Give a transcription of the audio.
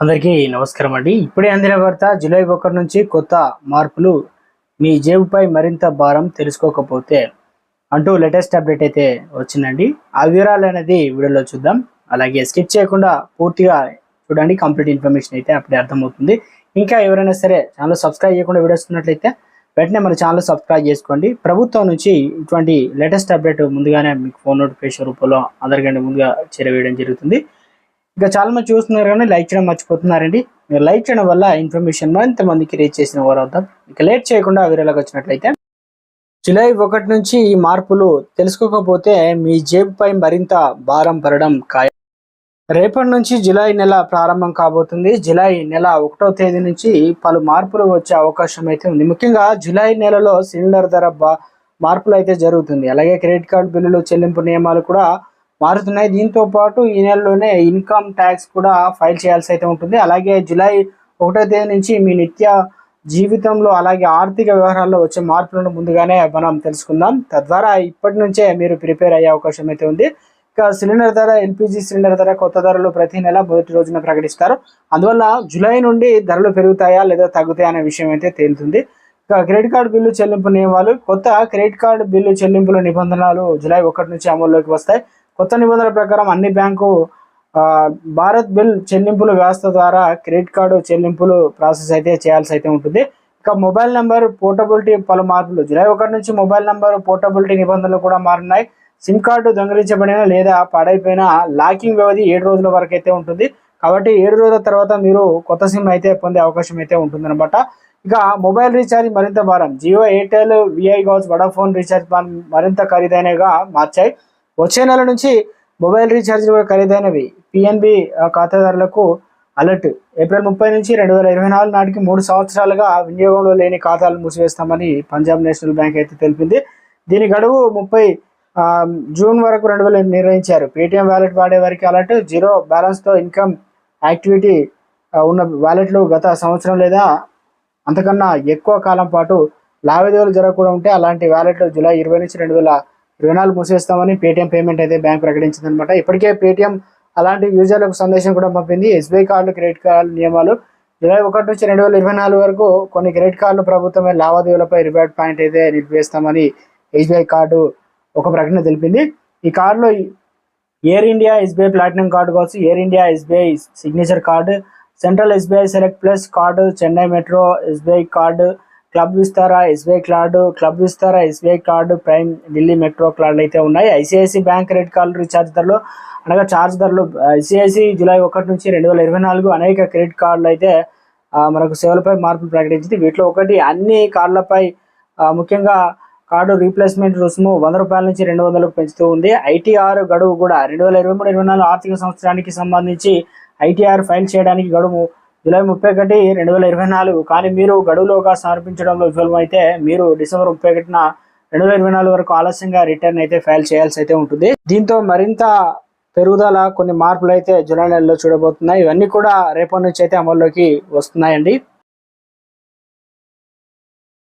అందరికీ నమస్కారం అండి. ఇప్పుడే అందిన వార్త జూలై ఒకటి నుంచి కొత్త మార్పులు మీ జేబుపై మరింత భారం తెలుసుకోకపోతే అంటూ లేటెస్ట్ అప్డేట్ అయితే వచ్చిందండి. ఆ వివరాలు అనేది వీడియోలో చూద్దాం. అలాగే స్కిప్ చేయకుండా పూర్తిగా చూడండి. కంప్లీట్ ఇన్ఫర్మేషన్ అయితే అప్పుడే అర్థమవుతుంది. ఇంకా ఎవరైనా సరే ఛానల్ సబ్స్క్రైబ్ చేయకుండా వీడియోస్ ఉన్నట్లయితే వెంటనే మన ఛానల్ సబ్స్క్రైబ్ చేసుకోండి. ప్రభుత్వం నుంచి ఇటువంటి లేటెస్ట్ అప్డేట్ ముందుగానే మీకు ఫోన్ నోటిఫికేషన్ రూపంలో అందరికంటే ముందుగా చేరవేయడం జరుగుతుంది. ఇంకా చాలా మంది చూస్తున్నారు కానీ లైక్ చేయడం మర్చిపోతున్నారండి. మీరు లైక్ చేయడం వల్ల ఇన్ఫర్మేషన్ మరింత మందికి రీచ్ చేసిన వారు అవుతాం. ఇక లేట్ చేయకుండా వీడియోలోకి వచ్చినట్లయితే జూలై ఒకటి నుంచి ఈ మార్పులు తెలుసుకోకపోతే మీ జేబుపై మరింత భారం పడడం ఖాయం. రేపటి నుంచి జులై నెల ప్రారంభం కాబోతుంది. జులై నెల ఒకటో తేదీ నుంచి పలు మార్పులు వచ్చే అవకాశం అయితే ఉంది. ముఖ్యంగా జులై నెలలో సిలిండర్ ధర బా- మార్పులు అయితే జరుగుతుంది. అలాగే క్రెడిట్ కార్డు బిల్లులు చెల్లింపు నియమాలు కూడా మారుతున్నాయి. దీంతో పాటు ఈ నెలలోనే ఇన్కమ్ ట్యాక్స్ కూడా ఫైల్ చేయాల్సి అయితే ఉంటుంది. అలాగే జూలై ఒకటో తేదీ నుంచి మీ నిత్య జీవితంలో అలాగే ఆర్థిక వ్యవహారాల్లో వచ్చే మార్పులను ముందుగానే మనం తెలుసుకుందాం. తద్వారా ఇప్పటి నుంచే మీరు ప్రిపేర్ అయ్యే అవకాశం అయితే ఉంది. ఇక సిలిండర్ ధర ఎల్పిజి సిలిండర్ ధర కొత్త ధరలు ప్రతి నెల మొదటి రోజున ప్రకటిస్తారు. అందువల్ల జూలై నుండి ధరలు పెరుగుతాయా లేదా తగ్గుతాయా అనే విషయం అయితే తేలుతుంది. ఇక క్రెడిట్ కార్డు బిల్లు చెల్లింపు నియమాలు. కొత్త క్రెడిట్ కార్డు బిల్లు చెల్లింపుల నిబంధనలు జూలై ఒకటి నుంచి అమల్లోకి వస్తాయి. కొత్త నిబంధనల ప్రకారం అన్ని బ్యాంకు భారత్ బిల్ చెల్లింపుల వ్యవస్థ ద్వారా క్రెడిట్ కార్డు చెల్లింపులు ప్రాసెస్ అయితే చేయాల్సి అయితే ఉంటుంది. ఇక మొబైల్ నెంబర్ పోర్టబిలిటీ పలు మార్పులు. జూలై ఒకటి నుంచి మొబైల్ నెంబర్ పోర్టబిలిటీ నిబంధనలు కూడా మారినాయి. సిమ్ కార్డు దొంగిలించబడిన లేదా పాడైపోయిన లాకింగ్ వ్యవధి ఏడు రోజుల వరకు అయితే ఉంటుంది. కాబట్టి ఏడు రోజుల తర్వాత మీరు కొత్త సిమ్ అయితే పొందే అవకాశం అయితే ఉంటుందన్నమాట. ఇక మొబైల్ రీఛార్జ్ మరింత భారం. జియో ఎయిర్టెల్ విఐ కావచ్చు వడాఫోన్ రీఛార్జ్ మరింత ఖరీదైనగా మార్చాయి. వచ్చే నెల నుంచి మొబైల్ రీఛార్జ్లు కూడా ఖరీదైనవి. పిఎన్బి ఖాతాదారులకు అలర్ట్ ఏప్రిల్ ముప్పై నుంచి రెండు వేల ఇరవై నాలుగు నాటికి మూడు సంవత్సరాలుగా వినియోగంలో లేని ఖాతాలు మూసివేస్తామని పంజాబ్ నేషనల్ బ్యాంక్ అయితే తెలిపింది. దీని గడువు ముప్పై జూన్ వరకు రెండు వేలు నిర్వహించారు పేటిఎం వ్యాలెట్ వాడే వారికి అలర్ట్ జీరో బ్యాలెన్స్తో ఇన్కమ్ యాక్టివిటీ ఉన్న వ్యాలెట్లు గత సంవత్సరం లేదా అంతకన్నా ఎక్కువ కాలం పాటు లావాదేవీలు జరగకుండా ఉంటే అలాంటి వ్యాలెట్లు జూలై ఇరవై నుంచి రెండు వేల రుణాలు నాలుగు మూసేస్తామని పేటిఎం పేమెంట్ అయితే బ్యాంక్ ప్రకటించింది అనమాట ఇప్పటికే పేటిఎం అలాంటి యూజర్లకు సందేశం కూడా పంపింది. ఎస్బీఐ కార్డు క్రెడిట్ కార్డు నియమాలు. జూలై ఒకటి నుంచి రెండు వేల ఇరవై నాలుగు వరకు కొన్ని క్రెడిట్ కార్డులు ప్రభుత్వమే లావాదేవీలపై రివార్డ్ పాయింట్ అయితే నిలిపివేస్తామని ఎస్బీఐ కార్డు ఒక ప్రకటన తెలిపింది. ఈ కార్డులో Air India SBI platinum card కావచ్చు Air India SBI signature card central SBI select plus card Chennai metro SBI card club Vistara SBI card club Vistara SBI card prime Delhi metro కార్డులు అయితే ఉన్నాయి. ICICI bank credit card recharge ధరలు అనగా charge ధరలు uh, ICICI July ఒకటి నుంచి రెండు వేల ఇరవై నాలుగు అనేక క్రెడిట్ కార్డులు అయితే uh, మనకు సేవలపై మార్పులు ప్రకటించింది. వీటిలో ఒకటి అన్ని కార్డులపై uh, ముఖ్యంగా కార్డు రీప్లేస్మెంట్ రుసుము వంద రూపాయల నుంచి రెండు వందలకు పెంచుతూ ఉంది. ఐటీఆర్ గడువు కూడా రెండు వేల ఇరవై మూడు ఇరవై నాలుగు ఆర్థిక సంవత్సరానికి సంబంధించి ఐటీఆర్ ఫైల్ చేయడానికి గడువు జూలై ముప్పై ఒకటి రెండు వేల ఇరవై నాలుగు కానీ మీరు గడువులోగా సమర్పించడంలో విఫలమైతే మీరు డిసెంబర్ ముప్పై ఒకటిన రెండు వేల ఇరవై నాలుగు వరకు ఆలస్యంగా రిటర్న్ అయితే ఫైల్ చేయాల్సి అయితే ఉంటుంది. దీంతో మరింత పెరుగుదల కొన్ని మార్పులు అయితే జూలై నెలలో చూడబోతున్నాయి. ఇవన్నీ కూడా రేపటి నుంచి అయితే అమల్లోకి వస్తున్నాయండి.